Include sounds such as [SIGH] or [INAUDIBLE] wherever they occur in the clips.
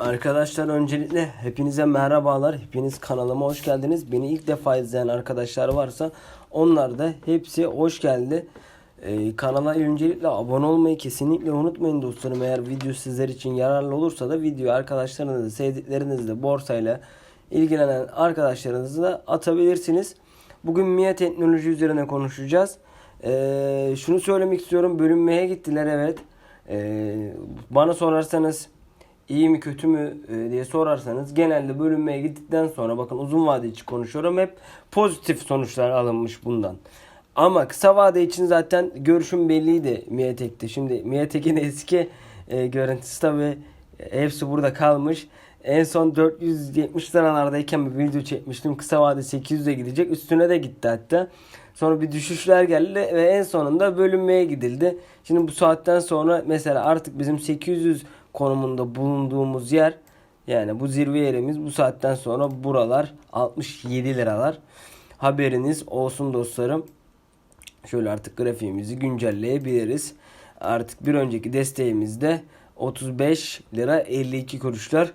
Arkadaşlar öncelikle hepinize merhabalar. Hepiniz kanalıma hoş geldiniz. Beni ilk defa izleyen arkadaşlar varsa onlar da hepsi hoş geldi. Ee, kanala öncelikle abone olmayı kesinlikle unutmayın dostlarım. Eğer video sizler için yararlı olursa da video arkadaşlarınızla, sevdiklerinizle, borsayla ilgilenen arkadaşlarınızla atabilirsiniz. Bugün MIA teknoloji üzerine konuşacağız. Ee, şunu söylemek istiyorum. Bölünmeye gittiler evet. Ee, bana sorarsanız iyi mi kötü mü e, diye sorarsanız genelde bölünmeye gittikten sonra bakın uzun vade için konuşuyorum hep pozitif sonuçlar alınmış bundan. Ama kısa vade için zaten görüşüm belliydi Miatek'te. Şimdi Miatek'in [LAUGHS] eski e, görüntüsü tabi hepsi burada kalmış. En son 470 liralardayken bir video çekmiştim. Kısa vade 800'e gidecek. Üstüne de gitti hatta. Sonra bir düşüşler geldi ve en sonunda bölünmeye gidildi. Şimdi bu saatten sonra mesela artık bizim 800 konumunda bulunduğumuz yer yani bu zirve yerimiz bu saatten sonra buralar 67 liralar. Haberiniz olsun dostlarım. Şöyle artık grafiğimizi güncelleyebiliriz. Artık bir önceki desteğimizde 35 lira 52 kuruşlar.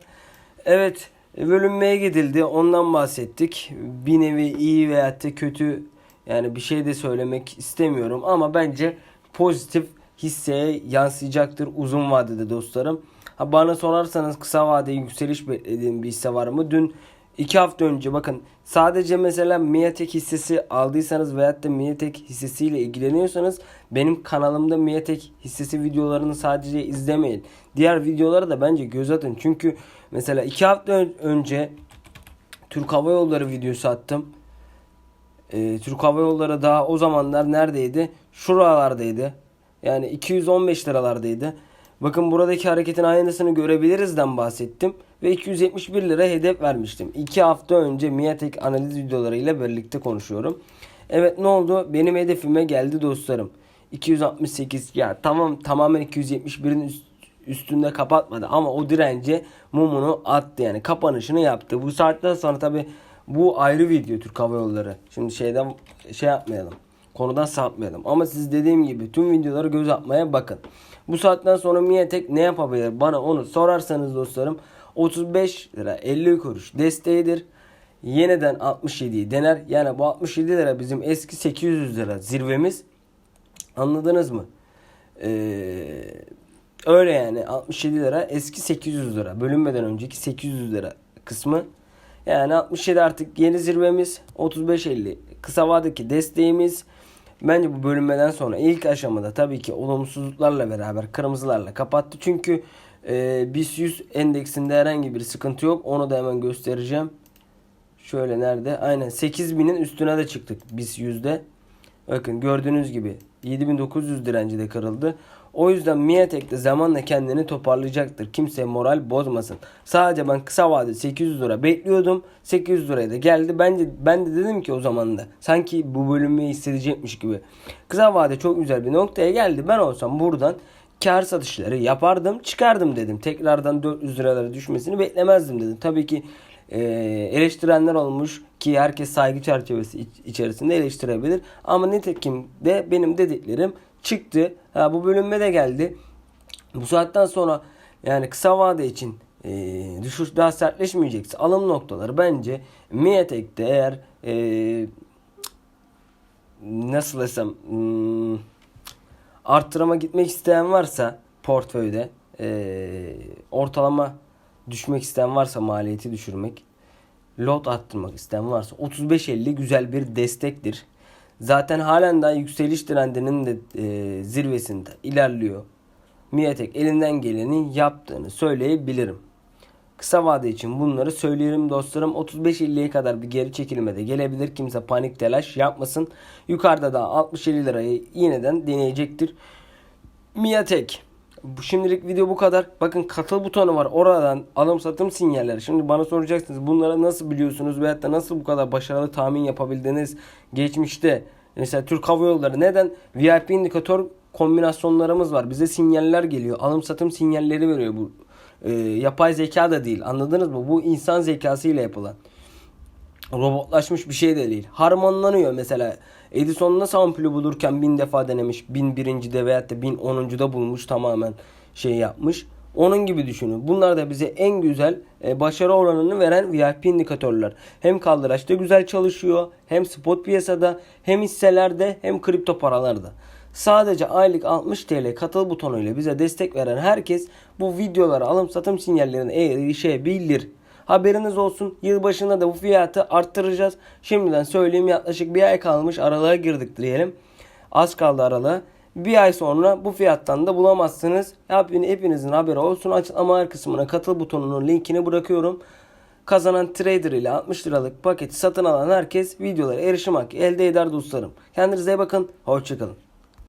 Evet bölünmeye gidildi ondan bahsettik. Bir nevi iyi veya da kötü yani bir şey de söylemek istemiyorum ama bence pozitif hisseye yansıyacaktır uzun vadede dostlarım. Ha bana sorarsanız kısa vadede yükseliş beklediğim bir hisse var mı? Dün 2 hafta önce bakın sadece mesela Miatek hissesi aldıysanız veyahut da Miatek hissesiyle ilgileniyorsanız benim kanalımda Miatek hissesi videolarını sadece izlemeyin. Diğer videolara da bence göz atın. Çünkü mesela 2 hafta ön- önce Türk Hava Yolları videosu attım. Ee, Türk Hava Yolları daha o zamanlar neredeydi? Şuralardaydı. Yani 215 liralardaydı. Bakın buradaki hareketin aynısını görebilirizden bahsettim. Ve 271 lira hedef vermiştim. 2 hafta önce Miatek analiz videolarıyla birlikte konuşuyorum. Evet ne oldu? Benim hedefime geldi dostlarım. 268 ya tamam tamamen 271'in üst, üstünde kapatmadı ama o dirence mumunu attı yani kapanışını yaptı. Bu saatten sonra tabi bu ayrı video Türk Hava Yolları. Şimdi şeyden şey yapmayalım. Konudan sapmayalım. Ama siz dediğim gibi tüm videoları göz atmaya bakın. Bu saatten sonra Miatek ne yapabilir? Bana onu sorarsanız dostlarım 35 lira 50 kuruş desteğidir. Yeniden 67'yi dener. Yani bu 67 lira bizim eski 800 lira zirvemiz. Anladınız mı? Ee, öyle yani 67 lira eski 800 lira. Bölünmeden önceki 800 lira kısmı. Yani 67 artık yeni zirvemiz. 35-50 kısa vadedeki desteğimiz. Bence bu bölünmeden sonra ilk aşamada tabii ki olumsuzluklarla beraber kırmızılarla kapattı. Çünkü e, BIST 100 endeksinde herhangi bir sıkıntı yok. Onu da hemen göstereceğim. Şöyle nerede? Aynen 8000'in üstüne de çıktık BIST 100'de. Bakın gördüğünüz gibi 7900 direnci de kırıldı. O yüzden Miatek de zamanla kendini toparlayacaktır. Kimse moral bozmasın. Sadece ben kısa vadede 800 lira bekliyordum. 800 liraya da geldi. Bence ben de dedim ki o zaman da sanki bu bölünmeyi hissedecekmiş gibi. Kısa vade çok güzel bir noktaya geldi. Ben olsam buradan kar satışları yapardım, çıkardım dedim. Tekrardan 400 liralara düşmesini beklemezdim dedim. Tabii ki e, eleştirenler olmuş ki herkes saygı çerçevesi iç- içerisinde eleştirebilir. Ama nitekim de benim dediklerim çıktı. Ha, bu bölünme de geldi. Bu saatten sonra yani kısa vade için e, düşüş daha sertleşmeyecekse alım noktaları bence Miatek'te eğer e, nasıl desem hmm, arttırıma gitmek isteyen varsa portföyde e, ortalama düşmek isteyen varsa maliyeti düşürmek lot arttırmak isteyen varsa 35-50 güzel bir destektir. Zaten halen daha yükseliş trendinin de e, zirvesinde ilerliyor. Miatek elinden geleni yaptığını söyleyebilirim. Kısa vade için bunları söyleyelim dostlarım. 35-50'ye kadar bir geri çekilme de gelebilir. Kimse panik telaş yapmasın. Yukarıda da 60-50 lirayı yineden deneyecektir. Miatek. Şimdilik video bu kadar. Bakın katıl butonu var. Oradan alım satım sinyalleri. Şimdi bana soracaksınız bunları nasıl biliyorsunuz veyahut da nasıl bu kadar başarılı tahmin yapabildiniz geçmişte. Mesela Türk Hava Yolları neden VIP indikatör kombinasyonlarımız var. Bize sinyaller geliyor. Alım satım sinyalleri veriyor bu. Ee, yapay zeka da değil. Anladınız mı? Bu insan zekası ile yapılan robotlaşmış bir şey de değil. Harmanlanıyor mesela. Edison nasıl ampulü bulurken bin defa denemiş. Bin birincide veyahut da bin onuncuda bulmuş tamamen şey yapmış. Onun gibi düşünün. Bunlar da bize en güzel e, başarı oranını veren VIP indikatörler. Hem kaldıraçta güzel çalışıyor, hem spot piyasada, hem hisselerde, hem kripto paralarda. Sadece aylık 60 TL katıl butonuyla bize destek veren herkes bu videolara alım satım sinyallerine erişebilir. Haberiniz olsun. Yılbaşında da bu fiyatı arttıracağız. Şimdiden söyleyeyim yaklaşık bir ay kalmış aralığa girdik diyelim. Az kaldı aralığa. Bir ay sonra bu fiyattan da bulamazsınız. Hep- Hepinizin haberi olsun. Açıklama kısmına katıl butonunun linkini bırakıyorum. Kazanan trader ile 60 liralık paketi satın alan herkes videolara erişim hakkı elde eder dostlarım. Kendinize iyi bakın. Hoşçakalın.